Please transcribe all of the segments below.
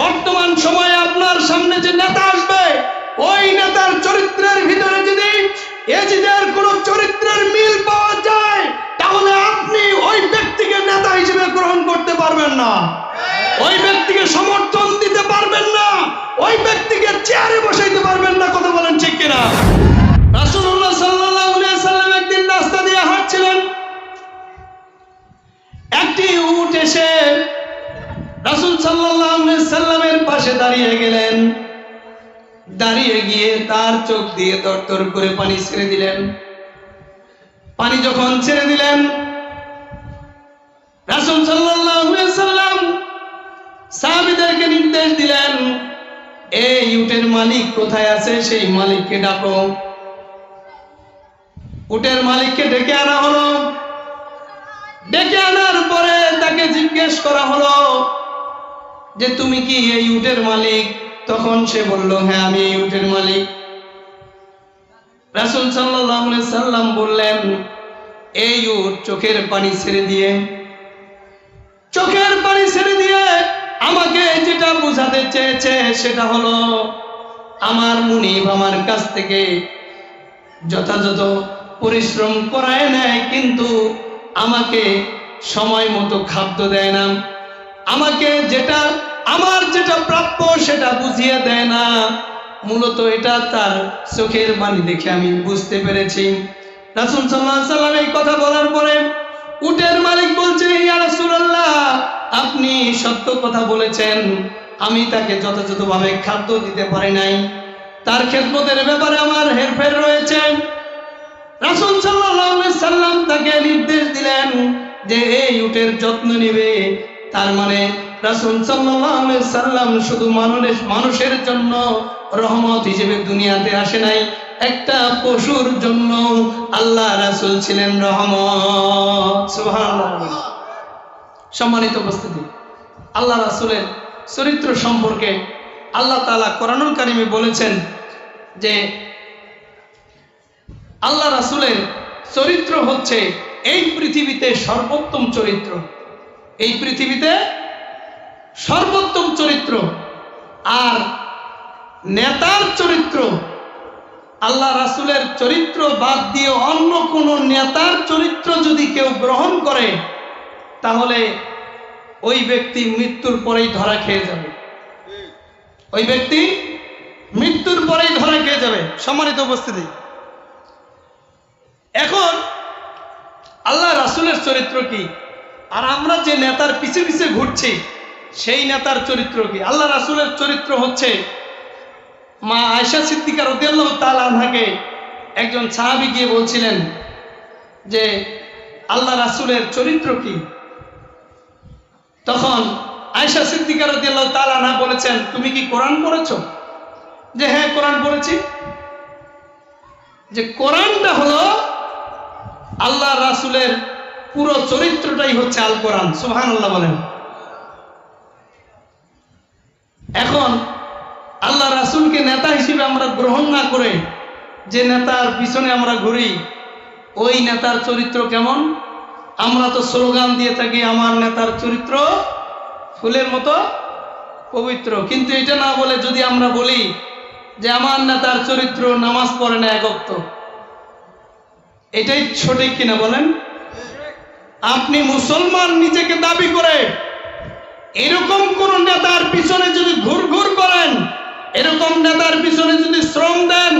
বর্তমান সময়ে আপনার সামনে যে নেতা আসবে, ওই নেতার চরিত্রের ভিতরে যদি এজিদের কোন চরিত্রের মিল পাওয়া যায়, তাহলে আপনি ওই ব্যক্তিকে নেতা হিসেবে গ্রহণ করতে পারবেন না। ওই ব্যক্তিকে সমর্থন তার চোখ দিয়ে তরতর করে পানি ছেড়ে দিলেন। পানি যখন ছেড়ে দিলেন, রাসূল সাল্লাম সাহাবীদেরকে নির্দেশ দিলেন, এই উটের মালিক কোথায় আছে? সেই মালিককে ডাকো। উটের মালিককে ডেকে আনা হলো। ডেকে আনার পরে তাকে জিজ্ঞেস করা হলো যে, তুমি কি এই উটের মালিক? তখন সে বলল হ্যাঁ আমি এই উটের মালিক। রাসূল সাল্লাম বললেন, এই উট চোখের পানি ছেড়ে দিয়ে, চোখের পানি ছেড়ে দিয়ে আমাকে যেটা বোঝাতে চেয়েছে সেটা হলো, আমার মুনিব আমার কাছ থেকে যথাযথ পরিশ্রম করায় নেয়, কিন্তু আমাকে সময় মতো খাদ্য দেয় না। আমাকে যেটা, আমার যেটা প্রাপ্য সেটা বুঝিয়ে দেয় না। মূলত এটা তার চোখের বাণী দেখে আমি বুঝতে পেরেছি। রাসুল সাল্লাহ সাল্লাম এই কথা বলার পরে উটের মালিক বলছে আপনি সত্য কথা বলেছেন। আমি তাকে যথাযথভাবে খাদ্য দিতে পারি নাই। তার খেদমতের ব্যাপারে আমার হেরফের রয়েছে। রাসূল সাল্লাম তাকে নির্দেশ দিলেন যে, এই উটের যত্ন নিবে। তার মানে রাসূল আলাইহি সাল্লাম শুধু মানুষের জন্য রহমত হিসেবে দুনিয়াতে আসে নাই। একটা পশুর জন্য আল্লাহ রাসূল ছিলেন রহমত। সম্মানিত উপস্থিতি, আল্লাহ রাসূলের চরিত্র সম্পর্কে আল্লাহ তাআলা কোরআনুল কারিমে বলেছেন যে, আল্লাহ রাসূলের চরিত্র হচ্ছে এই পৃথিবীতে সর্বোত্তম চরিত্র। এই পৃথিবীতে সর্বোত্তম চরিত্র। আর নেতার চরিত্র, আল্লাহ রাসূলের চরিত্র বাদ দিয়ে অন্য কোন নেতার চরিত্র যদি কেউ গ্রহণ করে, তাহলে ওই ব্যক্তি মৃত্যুর পরেই ধরা খেয়ে যাবে। ওই ব্যক্তি মৃত্যুর পরেই ধরা খেয়ে যাবে। সম্মানিত উপস্থিতি। এখন আল্লাহ রাসূলের চরিত্র কি? আর আমরা যে নেতার পিছে পিছে ঘুরছি, সেই নেতার চরিত্র কি? আল্লাহ রাসুলের চরিত্র হচ্ছে মা আয়সা সিদ্দিকা রাদিয়াল্লাহু তাআলা আনহাকে একজন সাহাবি গিয়ে বলছিলেন যে, আল্লাহ রাসূলের চরিত্র কি? তখন আয়সা সিদ্দিকা রাদিয়াল্লাহু তাআলা আনহা বলেছেন, তুমি কি কোরআন পড়েছো? যে হ্যাঁ কোরআন পড়েছি। যে, কোরআনটা হলো আল্লাহ রাসুলের পুরো চরিত্রটাই হচ্ছে আল কোরআন সুহান আল্লাহ বলেন। এখন আল্লাহ রাসূলকে নেতা হিসেবে আমরা গ্রহণ না করে যে নেতার পিছনে আমরা ঘুরি, ওই নেতার চরিত্র কেমন? আমরা তো স্লোগান দিয়ে থাকি, আমার নেতার চরিত্র ফুলের মতো পবিত্র। কিন্তু এটা না বলে যদি আমরা বলি যে আমার নেতার চরিত্র নামাজ পড়ে না একক্ত এটাই সঠিক কিনা বলেন? আপনি মুসলমান নিজেকে দাবি করে এরকম কোন নেতার পিছনে যদি ঘুর ঘুর করেন এরকম নেতার পিছনে যদি শ্রম দেন,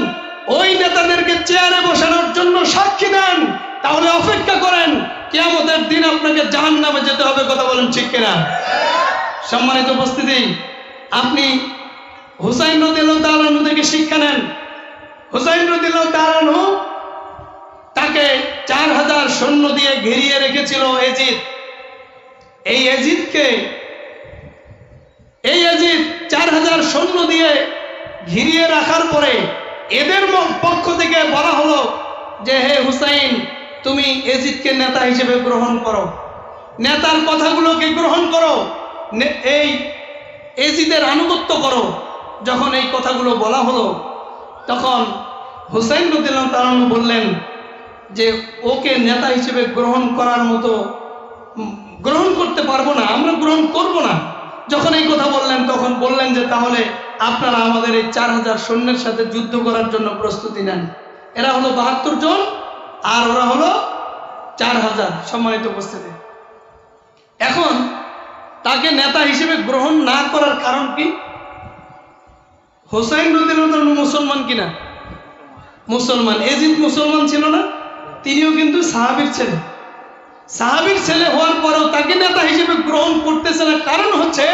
ওই নেতাদেরকে চেয়ারে বসানোর জন্য সাক্ষী দেন, তাহলে অপেক্ষা করেন, কেয়ামতের দিন আপনাকে জাহান নামে যেতে হবে, কথা বলেন ঠিক কিনা? সম্মানিত উপস্থিতি, আপনি হুসাইন রদিল্লাহ তালানু থেকে শিক্ষা নেন। হুসাইন রদিল্লাহ তালানু তাকে চার হাজার সৈন্য দিয়ে ঘিরিয়ে রেখেছিল এজিদ। এই এজিদকে এই এজিদ চার হাজার সৈন্য দিয়ে ঘিরিয়ে রাখার পরে এদের পক্ষ থেকে বলা হলো যে, হে হুসাইন, তুমি এজিদকে নেতা হিসেবে গ্রহণ করো। নেতার কথাগুলোকে গ্রহণ করো। এই এজিদের আনুগত্য করো। যখন এই কথাগুলো বলা হলো, তখন হুসাইন রদিল্লাহ তালানু বললেন যে, ওকে নেতা হিসেবে গ্রহণ করার মতো গ্রহণ করতে পারব না, আমরা গ্রহণ করব না। যখন এই কথা বললেন, তখন বললেন যে তাহলে আপনারা আমাদের এই চার হাজার সৈন্যের সাথে যুদ্ধ করার জন্য প্রস্তুতি নেন। এরা হলো বাহাত্তর জন, আর ওরা হলো চার হাজার সম্মানিত উপস্থিতি। এখন তাকে নেতা হিসেবে গ্রহণ না করার কারণ কি? হোসাইন রদিন মুসলমান কিনা? মুসলমান। এজিদ মুসলমান ছিল না, তিনিও কিন্তু সাহাবির ছেলে। সাহাবির ছেলে হওয়ার পরেও তাকে নেতা হিসেবে গ্রহণ করতেছে না। কারণ হচ্ছে,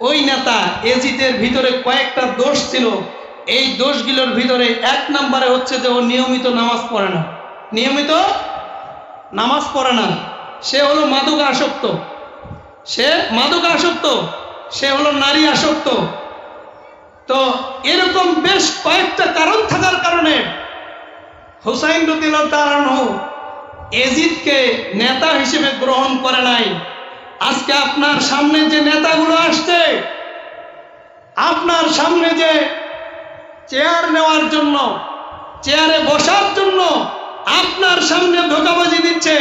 ওই নেতা এজিদের ভিতরে কয়েকটা দোষ ছিল। এই দোষগুলোর ভিতরে এক নম্বরে হচ্ছে যে ও নিয়মিত নামাজ পড়ে না। নিয়মিত নামাজ পড়ে না। সে হলো মাদক আসক্ত সে মাদক আসক্ত সে হলো নারী আসক্ত তো এরকম বেশ কয়েকটা কারণ থাকার কারণে হুসাইন রদিল তারানো এজিদকে নেতা হিসেবে গ্রহণ করে নাই। আজকে আপনার সামনে যে নেতাগুলো আসছে, আপনার সামনে যে চেয়ার নেওয়ার জন্য, চেয়ারে বসার জন্য আপনার সামনে ধোকাবাজি দিচ্ছে।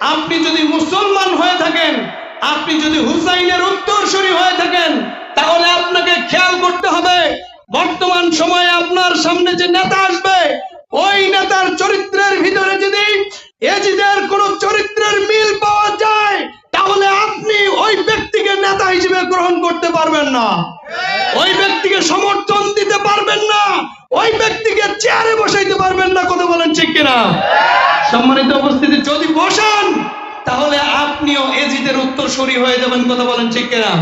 আপনি যদি মুসলমান হয়ে থাকেন, আপনি যদি হুসাইনের উত্তরসূরি হয়ে থাকেন, তাহলে আপনাকে খেয়াল করতে হবে, বর্তমান সময়ে আপনার সামনে যে নেতা আসবে, ওই নেতার চরিত্রের ভিতরে যদি এজিদের কোন চরিত্রের মিল পাওয়া যায়, তাহলে আপনি ওই ব্যক্তিকে নেতা হিসেবে গ্রহণ করতে পারবেন না। ওই ব্যক্তিকে সমর্থন দিতে পারবেন না, ওই ব্যক্তিকে চেয়ারে বসাইতে পারবেন না, কথা বলেন ঠিক কিনা? সম্মানিত উপস্থিতি, যদি বসান, তাহলে আপনিও এজিদের উত্তরসূরি হয়ে যাবেন, কথা বলেন ঠিক কিনা?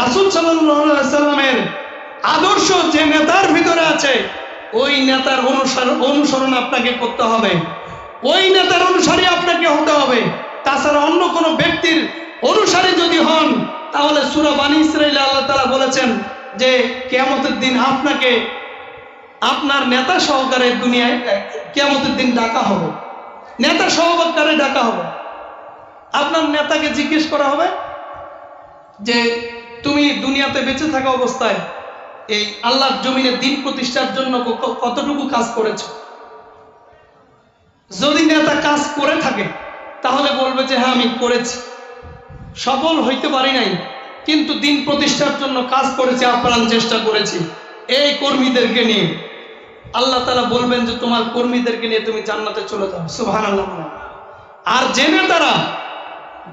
রাসুল সাল্লামের আদর্শ যে নেতার ভিতরে আছে, ওই নেতার অনুসরণ অনুসরণ আপনাকে করতে হবে। ওই নেতার অনুসারী আপনাকে হতে হবে। তাছাড়া অন্য কোনো ব্যক্তির অনুসারী যদি হন, তাহলে সুরা বানী ইসরাইল আল্লাহ তালা বলেছেন যে, কেয়ামতের দিন আপনাকে আপনার নেতা সহকারে দুনিয়ায় কেয়ামতের দিন ডাকা হবে। নেতা সহকারে ডাকা হবে। আপনার নেতাকে জিজ্ঞেস করা হবে যে, তুমি দুনিয়াতে বেঁচে থাকা অবস্থায় এই আল্লাহর জমিনে দিন প্রতিষ্ঠার জন্য কতটুকু কাজ করেছ? যদি নেতা কাজ করে থাকে, তাহলে বলবে যে হ্যাঁ আমি করেছি। সফল হইতে পারি নাই, কিন্তু দিন প্রতিষ্ঠার জন্য কাজ করেছি, আপ্রাণ চেষ্টা করেছি। এই কর্মীদেরকে নিয়ে। আল্লাহ তালা বলবেন যে, তোমার কর্মীদেরকে নিয়ে তুমি জান্নাতে চলে যাও। সুভান আল্লাহ আর যে নেতারা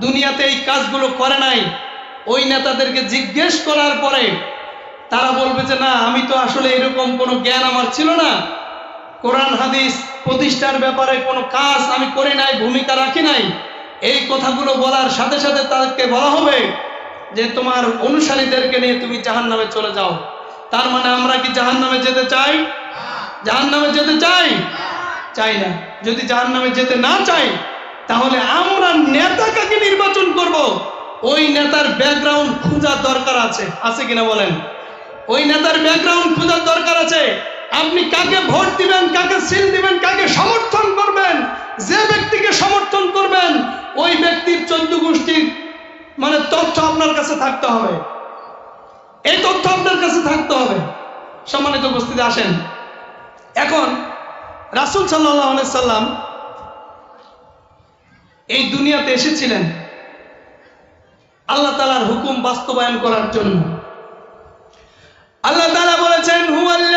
দুনিয়াতে এই কাজগুলো করে নাই, ওই নেতাদেরকে জিজ্ঞেস করার পরে তারা বলবে যে, না, আমি তো আসলে এরকম কোনো জ্ঞান আমার ছিল না। কোরআন হাদিস প্রতিষ্ঠার ব্যাপারে কোনো কাজ আমি করি নাই, ভূমিকা রাখি নাই। এই কথাগুলো বলার সাথে সাথে তাদেরকে বলা হবে যে, তোমার অনুসারীদেরকে নিয়ে তুমি জাহান নামে চলে যাও। তার মানে আমরা কি জাহান নামে যেতে চাই? জাহান নামে যেতে চাই? চাই না। যদি জাহান নামে যেতে না চাই, তাহলে আমরা নেতা কাকে নির্বাচন করব। ওই নেতার ব্যাকগ্রাউন্ড খোঁজার দরকার আছে। আছে কিনা বলেন? ওই নেতার ব্যাকগ্রাউন্ড খোঁজার দরকার আছে। আপনি কাকে ভোট দিবেন, কাকে সিল দিবেন, কাকে সমর্থন করবেন, যে ব্যক্তিকে সমর্থন করবেন, ওই ব্যক্তির চোদ্দ গোষ্ঠীর মানে তথ্য আপনার কাছে থাকতে হবে। এই তথ্য আপনার কাছে থাকতে হবে। সম্মানিত উপস্থিতি, আসেন। এখন রাসুল সাল্লাহ সাল্লাম এই দুনিয়াতে এসেছিলেন আল্লাহ তালার হুকুম বাস্তবায়ন করার জন্য। আল্লাহ তালা বলেছেন হুয়াল্লাযী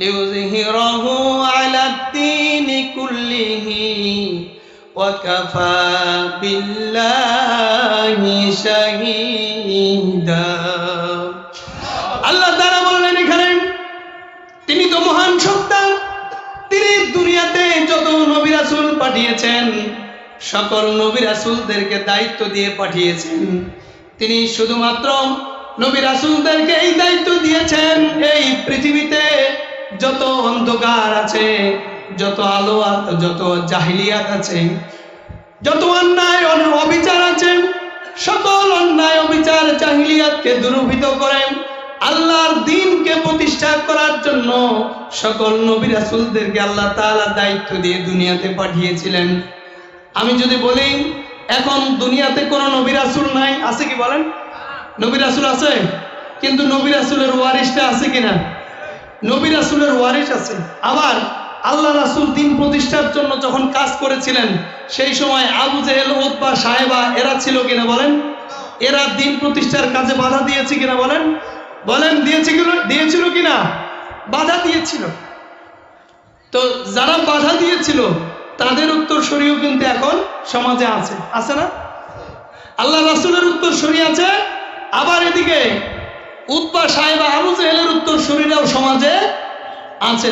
লিইয়ুযহিরাহু আলাদ দীনি কুল্লিহি ওয়া কাফা বিল্লাহি শাহীদা আল্লাহ তাআলা বললেন এখানে, তিনি তো মহান সত্তা, তিনি দুনিয়াতে যত নবী রাসূল পাঠিয়েছেন, সকল নবী রাসূলদেরকে দায়িত্ব দিয়ে পাঠিয়েছেন। তিনি শুধুমাত্র নবী রাসূলদেরকে এই দায়িত্ব দিয়েছেন, এই পৃথিবীতে যত অন্ধকার আছে, যত আলো যত জাহিলিয়াত আছে, যত অন্যায় অন- অবিচার আছে, সকল অন্যায়, অবিচার, জাহিলিয়াতকে দূরভূত করেন। আল্লাহর দিনকে প্রতিষ্ঠা করার জন্য সকল নবী রাসূলদেরকে আল্লাহ তাআলা দায়িত্ব দিয়ে দুনিয়াতে পাঠিয়েছিলেন। আমি যদি বলি, এখন দুনিয়াতে কোনো নবী রাসূল নাই, আছে কি বলেন? নবী রাসূল আছে? কিন্তু নবী রাসূলের ওয়ারিসটা আছে কিনা? নবী রাসূলের ওয়ারিস আছে। আবার আল্লাহ রাসুল দিন প্রতিষ্ঠার জন্য যখন কাজ করেছিলেন, সেই সময় আবু জেহেল ওতবা সাহেবা এরা ছিল কিনা বলেন? এরা দিন প্রতিষ্ঠার কাজে বাধা দিয়েছে কিনা বলেন? বলেন, দিয়েছে দিয়েছিল কিনা? বাধা দিয়েছিল। তো যারা বাধা দিয়েছিল, তাদের উত্তর সরিয়েও কিন্তু এখন সমাজে আছে। আছে না? আল্লাহ রাসূলের উত্তর সরিয়ে আছে। আবার এদিকে উৎপা সাহেব আবু জেহেলের উত্তর শরীরেও সমাজে আছে